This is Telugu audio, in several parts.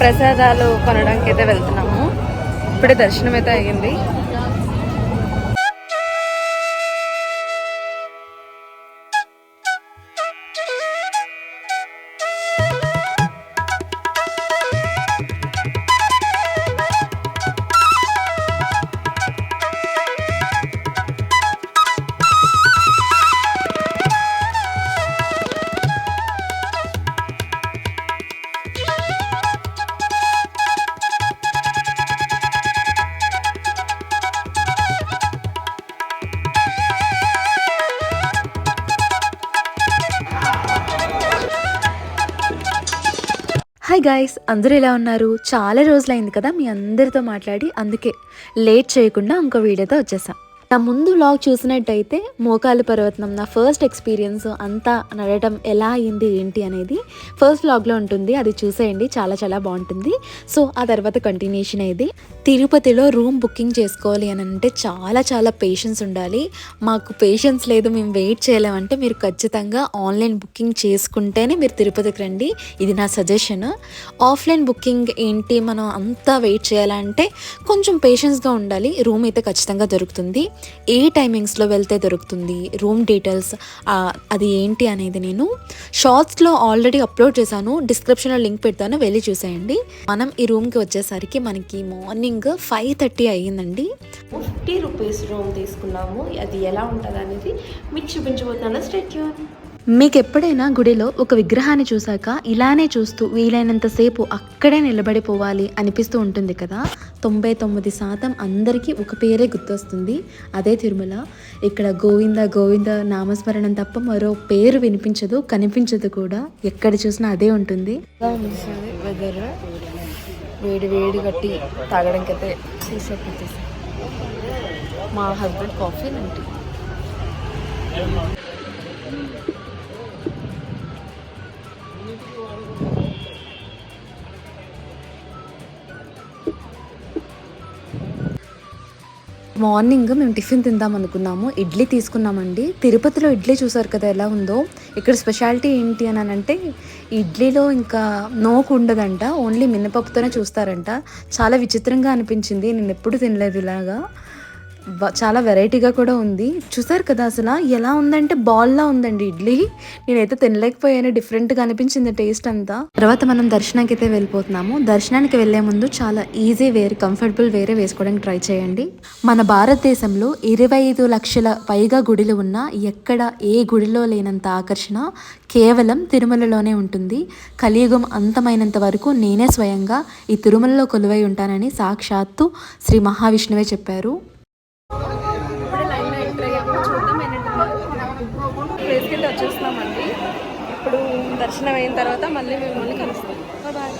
ప్రసాదాలు కొనడానికి అయితే వెళ్తున్నాము. ఇప్పుడే దర్శనం అయితే అయ్యింది. హాయ్ గాయస్ అందరూ ఎలా ఉన్నారు? చాలా రోజులైంది కదా మీ అందరితో మాట్లాడి అందుకే లేట్ చేయకుండా ఇంకో వీడియోతో వచ్చేసా. నా ముందు వ్లాగ్ చూసినట్టయితే మోకాలి పర్వతం నా ఫస్ట్ ఎక్స్పీరియన్స్ అంతా నడవటం ఎలా అయింది ఏంటి అనేది ఫస్ట్ వ్లాగ్లో ఉంటుంది. అది చూసేయండి చాలా చాలా బాగుంటుంది. సో ఆ తర్వాత కంటిన్యూషన్ ఇది. తిరుపతిలో రూమ్ బుకింగ్ చేసుకోవాలి అని అంటే చాలా చాలా పేషెన్స్ ఉండాలి. మాకు పేషెన్స్ లేదు మేము వెయిట్ చేయలేమంటే మీరు ఖచ్చితంగా ఆన్లైన్ బుకింగ్ చేసుకుంటేనే మీరు తిరుపతికి రండి. ఇది నా సజెషన్ ఆఫ్లైన్ బుకింగ్ ఏంటి మనం అంతా వెయిట్ చేయాలంటే కొంచెం పేషెన్స్గా ఉండాలి. రూమ్ అయితే ఖచ్చితంగా దొరుకుతుంది. ఏ టైమింగ్స్లో వెళ్తే దొరుకుతుంది రూమ్ డీటెయిల్స్ అది ఏంటి అనేది నేను షార్ట్స్లో ఆల్రెడీ అప్లోడ్ చేశాను. డిస్క్రిప్షన్లో లింక్ పెడతాను వెళ్ళి చూసేయండి. మనం ఈ రూమ్కి వచ్చేసరికి మనకి మార్నింగ్ ఫైవ్ థర్టీ అయ్యిందండి. ఫిఫ్టీ రూపీస్ రూమ్ తీసుకున్నాము. అది ఎలా ఉంటుంది అనేది మీకు చూపించబోతున్నాను. స్టేట్యూన్ మీకు ఎప్పుడైనా గుడిలో ఒక విగ్రహాన్ని చూశాక ఇలానే చూస్తూ వీలైనంతసేపు అక్కడే నిలబడిపోవాలి అనిపిస్తూ ఉంటుంది కదా? తొంభై తొమ్మిది శాతం అందరికీ ఒక పేరే గుర్తొస్తుంది. అదే తిరుమల. ఇక్కడ గోవింద గోవింద నామస్మరణం తప్ప మరో పేరు వినిపించదు కనిపించదు కూడా. ఎక్కడ చూసినా అదే ఉంటుంది. వేడి వేడి కట్టి తాగడానికి మా హస్బెండ్ కాఫీ నంటి. మార్నింగ్ మేము టిఫిన్ తిందాం అనుకున్నాము. ఇడ్లీ తీసుకున్నామండి. తిరుపతిలో ఇడ్లీ చూసారు కదా ఎలా ఉందో? ఇక్కడ స్పెషాలిటీ ఏంటి అని అంటే ఇడ్లీలో ఇంకా నోకు ఉండదంట. ఓన్లీ మినపప్పుతోనే చూస్తారంట. చాలా విచిత్రంగా అనిపించింది. నేను ఎప్పుడు తినలేదు ఇలాగా. చాలా వెరైటీగా కూడా ఉంది. చూసారు కదా అసలు ఎలా ఉందంటే బాల్లా ఉందండి ఇడ్లీ. నేనైతే తినలేకపోయాను డిఫరెంట్గా అనిపించింది టేస్ట్ అంతా. తర్వాత మనం దర్శనానికి అయితే వెళ్ళిపోతున్నాము. దర్శనానికి వెళ్ళే ముందు చాలా ఈజీ వేర్ కంఫర్టబుల్ వేరే వేసుకోవడానికి ట్రై చేయండి. మన భారతదేశంలో ఇరవై ఐదు లక్షల పైగా గుడిలు ఉన్నా ఎక్కడ ఏ గుడిలో లేనంత ఆకర్షణ కేవలం తిరుమలలోనే ఉంటుంది. కలియుగం అంతమైనంత వరకు నేనే స్వయంగా ఈ తిరుమలలో కొలువై ఉంటానని సాక్షాత్తు శ్రీ మహావిష్ణువే చెప్పారు ఇప్పుడే లైన్లో ఎంటర్ అయ్యాము చూద్దాం ఏంటంటే ప్లేస్కి అయితే వచ్చేస్తున్నామండి ఇప్పుడు దర్శనం అయిన తర్వాత మళ్ళీ మిమ్మల్ని కలుస్తాం. బాయ్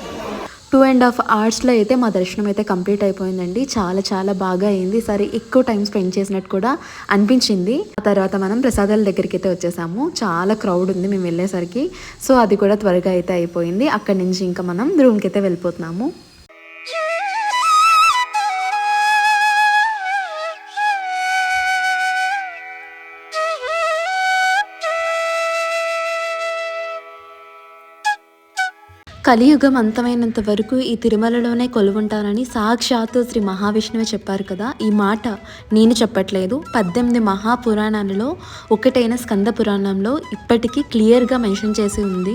టూ అండ్ హాఫ్ అవర్స్లో అయితే మా దర్శనం అయితే కంప్లీట్ అయిపోయిందండి. చాలా చాలా బాగా అయింది. సరే ఎక్కువ టైం స్పెండ్ చేసినట్టు కూడా అనిపించింది. ఆ తర్వాత మనం ప్రసాదాల దగ్గరికి అయితే వచ్చేసాము. చాలా క్రౌడ్ ఉంది మేము వెళ్ళేసరికి. సో అది కూడా త్వరగా అయితే అయిపోయింది. అక్కడి నుంచి ఇంకా మనం రూమ్కి అయితే వెళ్ళిపోతున్నాము. కలియుగం అంతమైనంత వరకు ఈ తిరుమలలోనే కొలువుంటానని సాక్షాత్తు శ్రీ మహావిష్ణువే చెప్పారు కదా. ఈ మాట నేను చెప్పట్లేదు. పద్దెనిమిది మహాపురాణాలలో ఒకటైన స్కంద పురాణంలో ఇప్పటికీ క్లియర్గా మెన్షన్ చేసి ఉంది.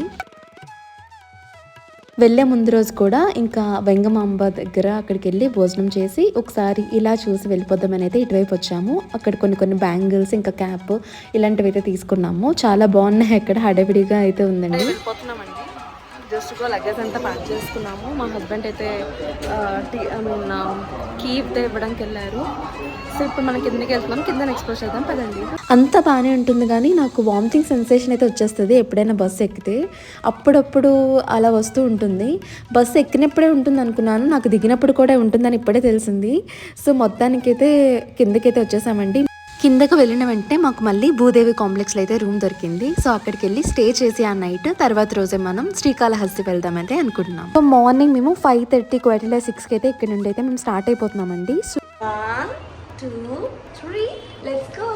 వెళ్ళే ముందు రోజు కూడా ఇంకా వెంగమాంబ దగ్గర అక్కడికి వెళ్ళి భోజనం చేసి ఒకసారి ఇలా చూసి వెళ్ళిపోదామని అయితే ఇటువైపు వచ్చాము. అక్కడ కొన్ని కొన్ని బ్యాంగిల్స్ ఇంకా క్యాప్ ఇలాంటివి అయితే తీసుకున్నాము. చాలా బాగున్నాయి అక్కడ. హడావిడిగా అయితే ఉందండి. వెళ్ళిపోతున్నామండి. జస్ట్ లగేజ్ అంతా ప్యాక్ చేసుకున్నాము. మా హస్బెండ్ అయితే టీ ఐ మీన్ కీ ఇవ్వడానికి వెళ్ళారు. సో ఇప్పుడు మనం కిందకి వెళ్తున్నాం. కింద ఎక్స్ప్లోర్ చేద్దాం. పదండి. అంతా బాగానే ఉంటుంది కానీ నాకు వామిటింగ్ సెన్సేషన్ అయితే వచ్చేస్తుంది ఎప్పుడైనా బస్సు ఎక్కితే. అప్పుడప్పుడు అలా వస్తూ ఉంటుంది. బస్సు ఎక్కినప్పుడే ఉంటుంది అనుకున్నాను. నాకు దిగినప్పుడు కూడా ఉంటుందని ఇప్పుడే తెలిసింది. సో మొత్తానికైతే కిందకైతే వచ్చేసామండి. కిందకు వెళ్ళిన వెంటనే మాకు మళ్ళీ భూదేవి కాంప్లెక్స్లో అయితే రూమ్ దొరికింది. సో అక్కడికి వెళ్ళి స్టే చేసి ఆ నైట్ తర్వాత రోజే మనం శ్రీకాళహస్తి వెళ్దామైతే అనుకుంటున్నాం. సో మార్నింగ్ మేము ఫైవ్ థర్టీ క్వార్టర్ సిక్స్కి అయితే ఇక్కడ నుండి అయితే మేము స్టార్ట్ అయిపోతున్నామండి. So go.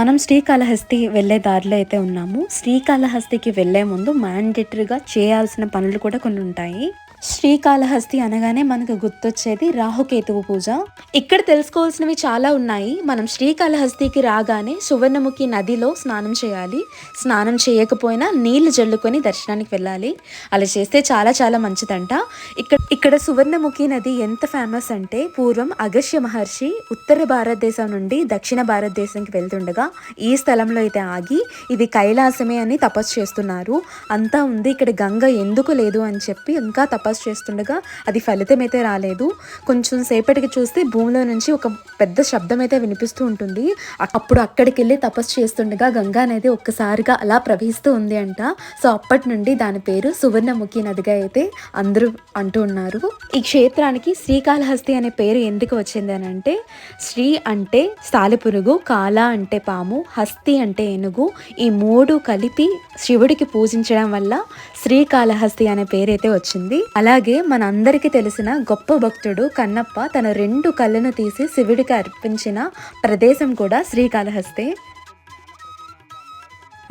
మనం శ్రీకాళహస్తి వెళ్ళే దారిలో అయితే ఉన్నాము. శ్రీకాళహస్తికి వెళ్ళే ముందు మ్యాండేటరీగా చేయాల్సిన పనులు కూడా కొన్ని ఉంటాయి. శ్రీకాళహస్తి అనగానే మనకు గుర్తొచ్చేది రాహుకేతువు పూజ. ఇక్కడ తెలుసుకోవాల్సినవి చాలా ఉన్నాయి. మనం శ్రీకాళహస్తికి రాగానే సువర్ణముఖి నదిలో స్నానం చేయాలి. స్నానం చేయకపోయినా నీళ్ళు జల్లుకొని దర్శనానికి వెళ్ళాలి. అలా చేస్తే చాలా చాలా మంచిదంట. ఇక్కడ ఇక్కడ సువర్ణముఖి నది ఎంత ఫేమస్ అంటే పూర్వం అగస్య మహర్షి ఉత్తర భారతదేశం నుండి దక్షిణ భారతదేశంకి వెళ్తుండగా ఈ స్థలంలో అయితే ఆగి ఇది కైలాసమే అని తపస్సు చేస్తున్నారు. అంతా ఉంది. ఇక్కడ గంగ ఎందుకు లేదు అని చెప్పి ఇంకా తపస్సు చేస్తుండగా అది ఫలితం అయితే రాలేదు. కొంచెం సేపటికి చూస్తే భూమిలో నుంచి ఒక పెద్ద శబ్దం అయితే వినిపిస్తూ ఉంటుంది. అప్పుడు అక్కడికి వెళ్ళి తపస్సు చేస్తుండగా గంగా అనేది ఒక్కసారిగా అలా ప్రవహిస్తూ ఉంది అంట. సో అప్పటి నుండి దాని పేరు సువర్ణముఖి నదిగా అయితే అందరూ అంటూ ఉన్నారు. ఈ క్షేత్రానికి శ్రీకాళహస్తి అనే పేరు ఎందుకు వచ్చింది అని అంటే శ్రీ అంటే సాలెపురుగు కాల అంటే పాము హస్తి అంటే ఏనుగు. ఈ మూడు కలిపి శివుడికి పూజించడం వల్ల శ్రీకాళహస్తి అనే పేరైతే వచ్చింది. అలాగే మన అందరికీ తెలిసిన గొప్ప భక్తుడు కన్నప్ప తన రెండు కళ్ళను తీసి శివుడికి అర్పించిన ప్రదేశం కూడా శ్రీకాళహస్తే.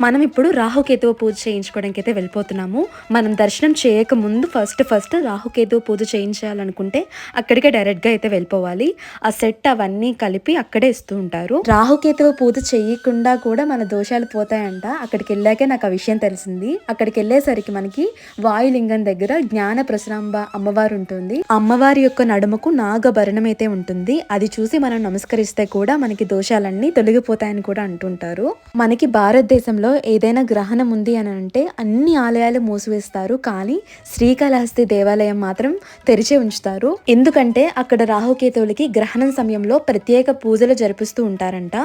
మనం ఇప్పుడు రాహుకేతువు పూజ చేయించుకోవడానికి అయితే వెళ్ళిపోతున్నాము. మనం దర్శనం చేయక ముందు ఫస్ట్ ఫస్ట్ రాహుకేతువు పూజ చేయించాలనుకుంటే అక్కడికే డైరెక్ట్గా అయితే వెళ్ళిపోవాలి. ఆ సెట్ అవన్నీ కలిపి అక్కడే ఇస్తూ ఉంటారు. రాహుకేతువు పూజ చేయకుండా కూడా మన దోషాలు పోతాయంట. అక్కడికి వెళ్ళాకే నాకు ఆ విషయం తెలిసింది. అక్కడికి వెళ్ళేసరికి మనకి వాయులింగం దగ్గర జ్ఞాన ప్రసరాంబ అమ్మవారు ఉంటుంది. ఆ అమ్మవారి యొక్క నడుముకు నాగభరణం అయితే ఉంటుంది. అది చూసి మనం నమస్కరిస్తే కూడా మనకి దోషాలన్నీ తొలగిపోతాయని కూడా అంటుంటారు. మనకి భారతదేశంలో ఏదైనా గ్రహణం ఉంది అని అంటే అన్ని ఆలయాలు మూసివేస్తారు కానీ శ్రీకాళహస్తి దేవాలయం మాత్రం తెరిచి ఉంచుతారు. ఎందుకంటే అక్కడ రాహుకేతువులకి గ్రహణం సమయంలో ప్రత్యేక పూజలు జరిపిస్తూ ఉంటారంట.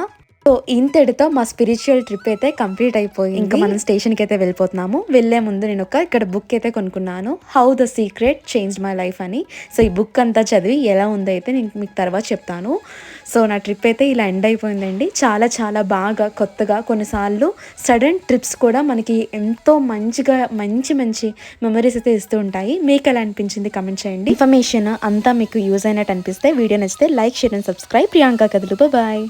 సో ఇంతటితో మా స్పిరిచువల్ ట్రిప్ అయితే కంప్లీట్ అయిపోయింది. ఇంకా మనం స్టేషన్కి అయితే వెళ్ళిపోతున్నాము. వెళ్ళే ముందు నేను ఒక ఇక్కడ బుక్ అయితే కొనుక్కున్నాను. How the secret change my life అని. సో ఈ బుక్ అంతా చదివి ఎలా ఉందో అయితే నేను మీకు తర్వాత చెప్తాను. సో నా ట్రిప్ అయితే ఇలా ఎండ్ అయిపోయిందండి. చాలా చాలా బాగా కొత్తగా కొన్నిసార్లు సడన్ ట్రిప్స్ కూడా మనకి ఎంతో మంచిగా మంచి మంచి మెమరీస్ అయితే ఇస్తూ ఉంటాయి. మీకు ఎలా అనిపించింది కమెంట్ చేయండి. ఇన్ఫర్మేషన్ అంతా మీకు యూజ్ అయినట్టు అనిపిస్తే వీడియో నచ్చితే like share and subscribe Priyanka కదులు బాయ్